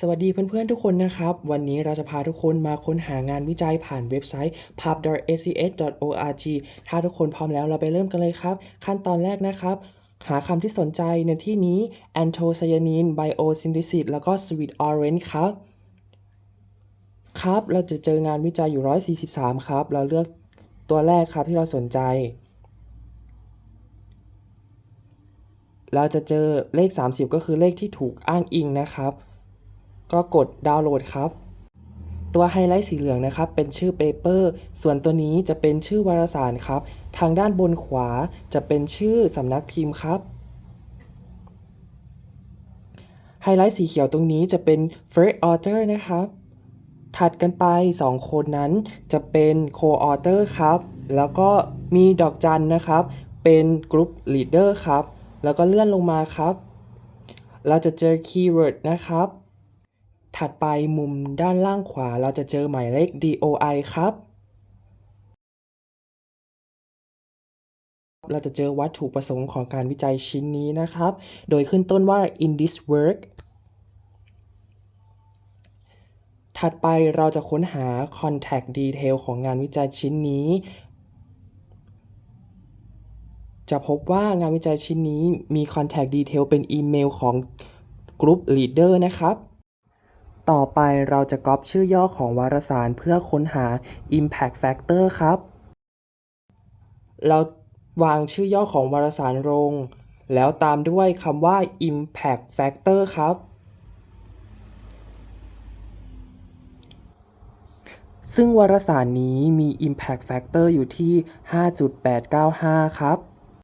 สวัสดีเพื่อนๆทุกคนนะครับ วันนี้เราจะพาทุกคนมาค้นหางานวิจัยผ่านเว็บไซต์ pub.acs.org ถ้าทุกคนพร้อมแล้วเราไปเริ่มกันเลยครับ ขั้นตอนแรกนะครับหาคำที่สนใจในที่นี้ anthocyanin biosynthesis แล้วก็ sweet orange ครับ ครับ เราจะเจองานวิจัยอยู่ 143 ครับ เราเลือกตัวแรกครับที่เราสนใจ เราจะเจอเลข 30 ก็คือเลขที่ถูกอ้างอิงนะครับ ก็กดดาวน์โหลดครับ ตัวไฮไลท์สีเหลืองนะครับ เป็นชื่อเปเปอร์ส่วนตัวนี้จะเป็นชื่อวารสารครับ ทางด้านบนขวาจะเป็นชื่อสำนักพิมพ์ครับไฮไลท์สีเขียวตรงนี้จะเป็น first author นะครับ ถัดกันไป 2 คนนั้นจะเป็น co-author ครับ แล้วก็มีดอกจันนะครับ เป็น group leader ครับ แล้วก็เลื่อนลงมาครับ เราจะเจอคีย์เวิร์ดนะครับ ถัดไปมุมด้านล่างขวาเราจะเจอหมายเลข DOI ครับ เราจะเจอวัตถุประสงค์ของการวิจัยชิ้นนี้นะครับ โดยขึ้นต้นว่า in this work ถัดไปเราจะค้นหา contact detail ของงานวิจัยชิ้นนี้ จะพบว่างานวิจัยชิ้นนี้มี contact detail เป็นอีเมลของ group leader นะครับ ต่อไปเราจะก๊อปชื่อย่อของวารสารเพื่อค้นหา impact factor ครับ เราวางชื่อย่อของวารสารลง แล้วตามด้วยคำว่า impact factor ครับ ซึ่งวารสารนี้มี impact factor อยู่ที่ 5.895 ครับ